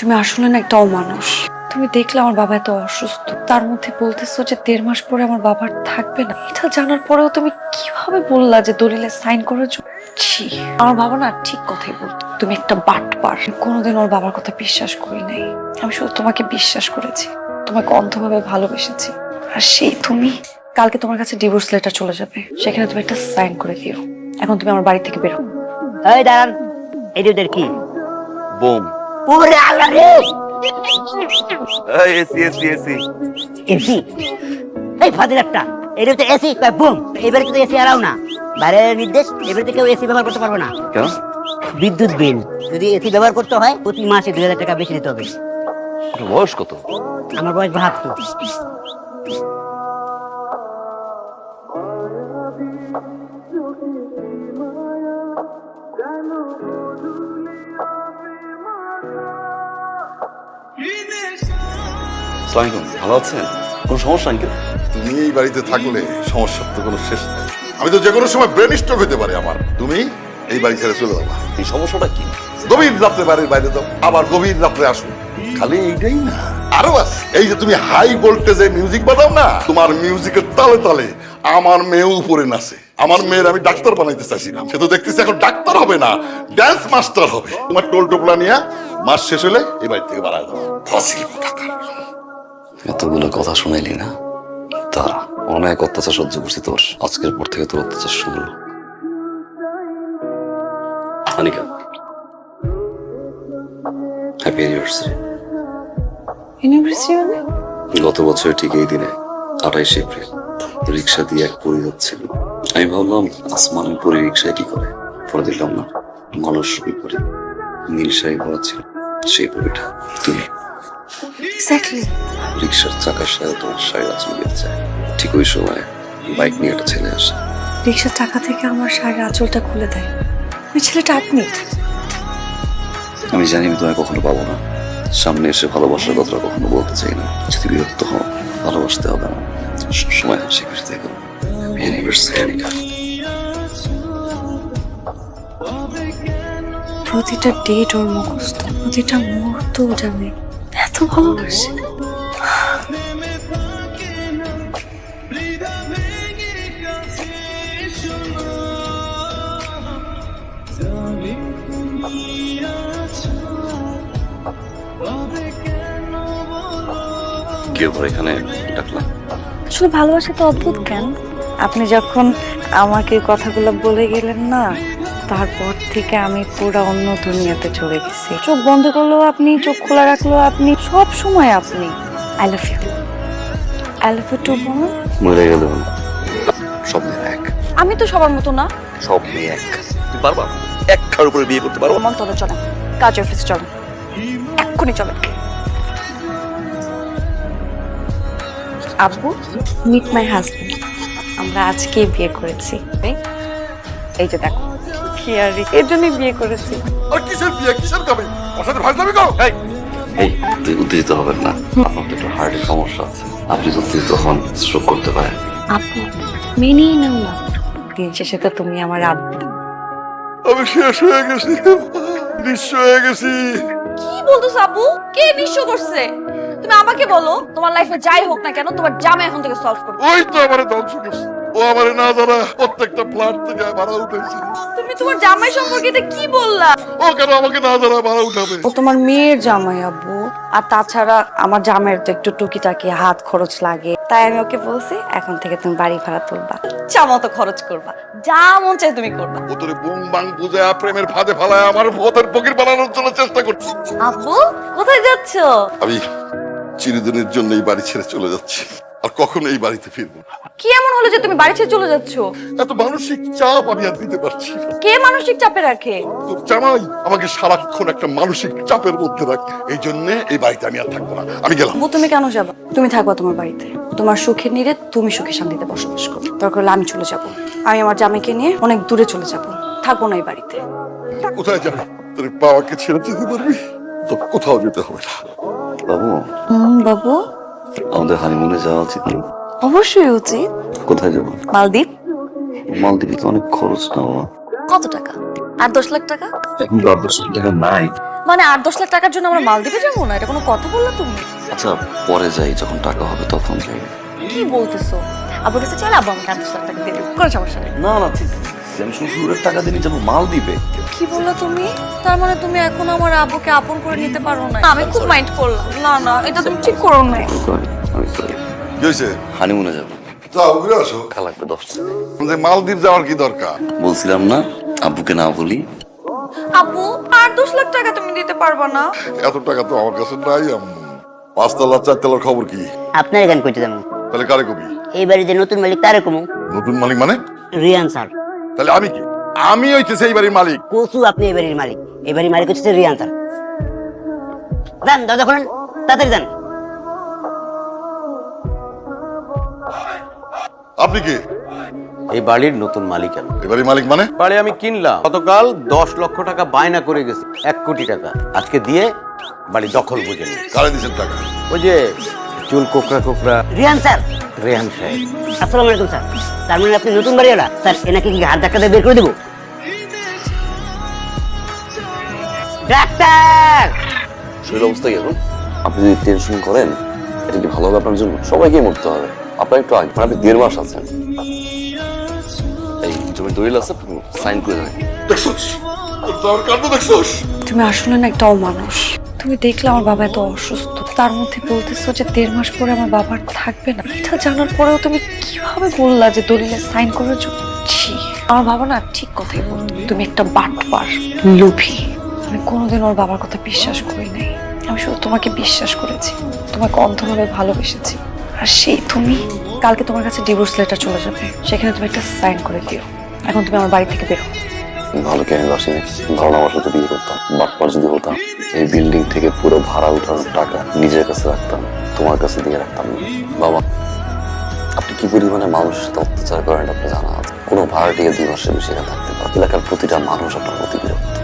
তুমি আসলে না একটা অমানুষ। তুমি দেখলে আমার বাবা এত অসুস্থ। তার মধ্যে বলতেছো যে দেড় মাস পরে আমার বাবার থাকবে না। এটা জানার পরেও তুমি কীভাবে বললা যে দলিলে সাইন করেছ ছি আমার বাবা না ঠিক কথাই বলতো। তুমি একটা বাটপার। কোনোদিন ওর বাবার কথা বিশ্বাস করি নাই। আমি শুধু তোমাকে বিশ্বাস করেছি। তোমাকে অন্ধভাবে ভালোবেসেছি। আর সেই তুমি কালকে তোমার কাছে ডিভোর্স লেটার চলে যাবে। সেখানে তুমি একটা সাইন করে দিও। এখন তুমি আমার বাড়ি থেকে বেরো। এই দাঁড়ান। এদের কি? বোম। ওরে আল্লাহ রে। এসি এসি এসি। এসি। এই ফাজিল একটা এটা তো এসি বুম এবারে তো এসি আরাও না। বাইরের নির্দেশ এবারে কেউ এসি ব্যবহার করতে পারবে না। বিদ্যুৎ বিল যদি এসি ব্যবহার করতে হয় প্রতি মাসে দুই হাজার টাকা বেশি দিতে হবে। বয়স কত? আমার বয়স বাহাত্তর। সালামালাইকুম ভালো আছেন? কোনো সমস্যা আঙ্কেল তুমি এই বাড়িতে থাকলে সমস্যার তো কোনো শেষ নেই। আমি তো যে কোনো সময় ব্রেন স্ট্রোক হতে পারে আমার। তুমি এই বাড়ি ছেড়ে চলে যাবা। এই সমস্যাটা কি? গভীর রাত্রে বাড়ির বাইরে দাও আবার গভীর রাত্রে আসো। খালি এইটাই না। আরও আছে এই যে তুমি হাই ভোল্টেজে মিউজিক বাজাও না তোমার মিউজিকের তালে তালে আমার মেয়ে উপরে নাচে। আমার মেয়ের আমি ডাক্তার বানাইতে চাইছিলাম সে তো দেখতেছি এখন ডাক্তার হবে না ড্যান্স মাস্টার হবে। তোমার টোল টোপলা নিয়ে মাস শেষ হলে এই বাড়ি থেকে বাড়ায় দাও ফসিল কোথাকার। এতগুলো কথা শুনাইলি না? তারা অনেক অত্যাচার সহ্য করছি তোর। আজকের পর থেকে তোর অত্যাচার শুরু হানিকা হ্যাপি ইউনিভার্সিটি মানে? গত বছর ঠিক এই দিনে আঠাইশ এপ্রিল রিক্সা দিয়ে এক পরি যাচ্ছিল আমি ভাবলাম আসমানের পরি রিক্সায় কি করে? পরে দেখলাম না গণস্বরূপ পরি নীল শাড়ি পরা ছিল সেই পরিটা তুমি। এক্স্যাক্টলি রিক্সার চাকার সাথে তোমার শাড়ি আঁচল বেঁধে যায় ঠিক ওই সময় বাইক নিয়ে একটা ছেলে আসে। রিক্সার টাকা থেকে আমার শাড়ির আঁচলটা খুলে দেয়। ওই ছেলেটা আপনি? আমি জানি আমি তোমায় কখনো পাবো না। সামনে এসে ভালোবাসার কথাটা কখনো বলতে চাই না। যদি বিরক্ত হও ভালোবাসতে হবে না সবসময় হাসি খুশি থেকো। প্রতিটা ডেট ওর মুখস্থ প্রতিটা মুহূর্ত ও জানে এত ভালোবাসে। কেউ এখানে ডাকলাম আসলে ভালোবাসা তো অদ্ভুত কেন? আপনি যখন আমাকে কথাগুলো বলে গেলেন না তারপর থেকে আমি পুরো অন্য দুনিয়াতে চলে গেছি। চোখ বন্ধ করলেও আপনি চোখ খোলা রাখলেও আপনি সব সময় আপনি। I love you I love you too বলুন মরে গেল। সব এক। আমি তো সবার মতো না। সব মেয়ে এক। তুই পারবা? এক খার উপরে বিয়ে করতে পারব? মন তলে চলে। কাজ অফিস চলে। এক্ষুনি চলে। আব্বু মিট মাই হাজবেন্ড আমরা আজকেই বিয়ে করেছি। এই? যে দেখো কি আর এর জন্যই বিয়ে করেছি। আর কিসের বিয়ে? কিসের কবে ওর সাথে ভাজলামি করো। এই তুই উত্তেজিত হবেন না। আপনার তো একটু হার্টের সমস্যা আছে। আপনি যদি উত্তেজিত হন স্ট্রোক করতে পারেন। আপু মেনেই নাও না। দিন শেষে তো তুমি আমার আব্বু। আমি শেষ হয়ে গেছি। নিঃস্ব হয়ে গেছি। কি বলতো সাবু কে নিঃস্ব করছে? তুমি আমাকে বলো, তোমার লাইফে যাই হোক না কেন, তোমার জামা এখন থেকে সলভ করবে। ওই তো আমারে ধ্বংস করছে। ও আমারে না জানা প্রত্যেকটা প্লান্ট থেকে ভাড়া উঠেছে। তুমি তোমার জামাই সম্পর্কে এটা কি বললা? ও কেন আমাকে না জানা ভাড়া উঠাবে? ও তোমার মেয়ের জামাই আব্বু। আর তাছাড়া আমার জামাইয়ের তো একটু টুকিটাকি হাত খরচ লাগে। তাই আমি ওকে বলছি এখন থেকে তুমি বাড়ি ভাড়া তুলবা। ইচ্ছা মতো খরচ করবা। যা মন চাই তুমি করবা। ও তোরে বুং বাং বুঝে প্রেমের ফাঁদে ফালায় আমার ভূতের ফকির বানানোর জন্য চেষ্টা করছি। আব্বু কোথায় যাচ্ছো? আমি চিরদিনের জন্য এই বাড়ি ছেড়ে চলে যাচ্ছি। আর কখনো এই বাড়িতে ফিরবো। কি এমন হলো যে তুমি বাড়ি ছেড়ে চলে যাচ্ছো? এত মানসিক চাপ আমি আর দিতে পারছি না। কে মানসিক চাপে রাখে? জামাই আমাকে সারাক্ষণ একটা মানসিক চাপের মধ্যে রাখে। এই জন্য এই বাড়িতে আমি আর থাকব না। আমি গেলাম। তুমি কেন যাবা? তুমি থাকবা তোমার বাড়িতে। তোমার সুখের নিরে তুমি সুখে শান্তিতে বসবাস করো। দরকার হলে আমি চলে যাব। আমি আমার জামাইকে নিয়ে অনেক দূরে চলে যাব। থাকব না এই বাড়িতে। কোথায় যাবি? তোর বাবাকে ছেড়ে যেতে পারবি? তো কোথাও যেতে হবে না। বাবু। বাবু? আমাদের হানিমুনে যাওয়া উচিত না? অবশ্যই উচিত। কোথায় যাব? মালদ্বীপ? মালদ্বীপে তো অনেক খরচ না বাবা। কত টাকা? আর দশ লাখ টাকা? এখন দশ দশ টাকা নাই। মানে আট দশ লাখ টাকার জন্য আমরা মাল দিবে যাব না? এটা কোনো কথা বললা তুমি? আচ্ছা পরে যাই যখন টাকা হবে তখন যাই। কি বলতেছো? আব্বুর কাছে চলে আব্বু আমাকে আট দশ লাখ টাকা দিয়ে দেবে। কোনো সমস্যা নেই। না না ঠিক আমি শ্বশুরের টাকা দিলে যাব মাল দিবে। কি বলল তুমি? তার মানে তুমি এখন আমার আব্বুকে আপন করে নিতে পারো না আমি খুব মাইন্ড করলাম। না না এটা তুমি ঠিক করো না আমি sorry, আমি সরি কি হয়েছে? হানিমুনে যাব। যাও ঘুরে আসো। টাকা লাগবে দশটা যে মালদ্বীপ যাওয়ার কি দরকার? বলছিলাম না আব্বুকে না বলি। আব্বু আট দশ লাখ টাকা তুমি দিতে পারবা না। এত টাকা তো আমার কাছে নাই আম্মু পাঁচতলা চারতলার খবর কি? আপনার এখান যাব। তাহলে কারে কবি? এই বাড়িতে নতুন মালিক তারে কমু। নতুন মালিক মানে? রিয়ান স্যার। তাহলে আমি কি? আমি হইতেছে এই বাড়ির মালিক। কচু আপনি এই বাড়ির মালিক। এই বাড়ির মালিক হচ্ছে রিয়ান স্যার। যান দরজা খোলেন তাড়াতাড়ি যান আপনি কি? এই বাড়ির নতুন মালিকানা এই বাড়ির মালিক মানে? বাড়ি আমি কিনলাম। গতকাল দশ লক্ষ টাকা বায়না করে গেছি এক কোটি টাকা। আজকে দিয়ে বাড়ি দখল বুঝে নি কারে দিচ্ছেন টাকা? ওই যে চুল কোকড়া কোকড়া। রিয়ান স্যার। রেহান সাহেব আসসালামু আলাইকুম স্যার। তার মানে আপনি নতুন বাড়িওয়ালা স্যার এনাকে কি হাত ধাক্কা দিয়ে বের করে দেবো? ডাক্তার! শরীর অবস্থা কি এখন? আপনি যদি টেনশন করেন এটা কি ভালো হবে আপনার জন্য? সবাইকে মরতে হবে। আপনার একটু আগে আপনি দেড় মাস আছেন এই জমি দলিল আছে সাইন করে দেবেন। দেখছোস? তোর কাণ্ড দেখছোস? তুমি আসলে না একটা অমানুষ। তুমি দেখলে আমার বাবা এত অসুস্থ। তার মধ্যে বলতেছো যে দেড় মাস পরে আমার বাবার থাকবে না। এটা জানার পরেও তুমি কীভাবে বললা যে দলিলে সাইন করেছ ছি, আমার বাবা না ঠিক কথাই বলতো, তুমি একটা বাটপার, লোভী। আমি কোনোদিন ওর বাবার কথা বিশ্বাস করি নাই। আমি শুধু তোমাকে বিশ্বাস করেছি, তোমাকে অন্ধভাবে ভালোবেসেছি। আর সেই তুমি, কালকে তোমার কাছে ডিভোর্স লেটার চলে যাবে। সেখানে তুমি একটা সাইন করে দিও। এখন তুমি আমার বাড়ি থেকে বেরো। ভালো কে আমি বাসিনি ভালো আমার সাথে বিয়ে করতাম। বাটপার যদি হতাম। এই বিল্ডিং থেকে পুরো ভাড়া উঠানোর টাকা নিজের কাছে রাখতাম, তোমার কাছে দিয়ে রাখতাম না। বাবা, আপনি কি পরিমাণে মানুষের সাথে অত্যাচার করেন আপনি জানা আছে? কোনো ভাড়াটিকে দুই মাসের বেশি থাকতে পারে এলাকার প্রতিটা মানুষ আপনার প্রতি বিরক্ত।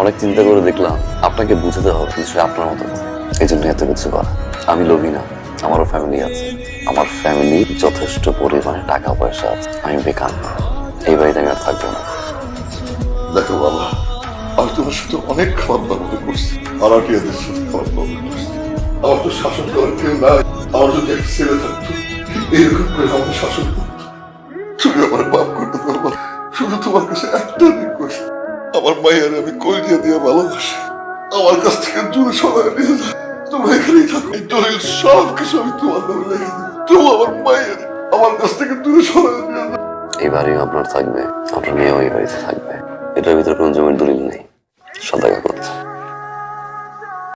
অনেক চিন্তা করে দেখলাম, আপনাকে বুঝতে হবে নিশ্চয়ই আপনার মতো এই জন্য এত কিছু করা। আমি লোভী না, আমারও ফ্যামিলি আছে। আমার ফ্যামিলি যথেষ্ট পরিমাণে টাকা পয়সা আছে। আমি বেকার এই বাড়িতে আমি আর থাকব না। দেখো বাবা আমি তোমার সাথে অনেক খারাপ ব্যবহার করছি। আরাটিয়াদের সাথে খারাপ ব্যবহার করছি। আমার তো শাসন করার কেউ নাই। আমার যদি এক ছেলে থাকতো, এরকম করে আমার শাসন করতো, তুমি আমার বাপ করতে পারব শুধু তোমার কাছে একটা রিকোয়েস্ট আমার মায়ের আমি কলিয়া দিয়ে দিয়ে ভালোবাসি। আমার কাছ থেকে দূরে সবাই নিয়ে যাও তোমরা এখানেই থাকো। এই দলিল সব কিছু আমি তোমার নামে লিখে দিই। তুমি আমার মায়ের আমার কাছ থেকে দূরে সবাই নিয়ে যাও এই বাড়িও আপনার থাকবে। আপনার মেয়েও এই বাড়িতে থাকবে। এটার ভিতরে কোনো জমির দলিল নেই। সদাগর করছে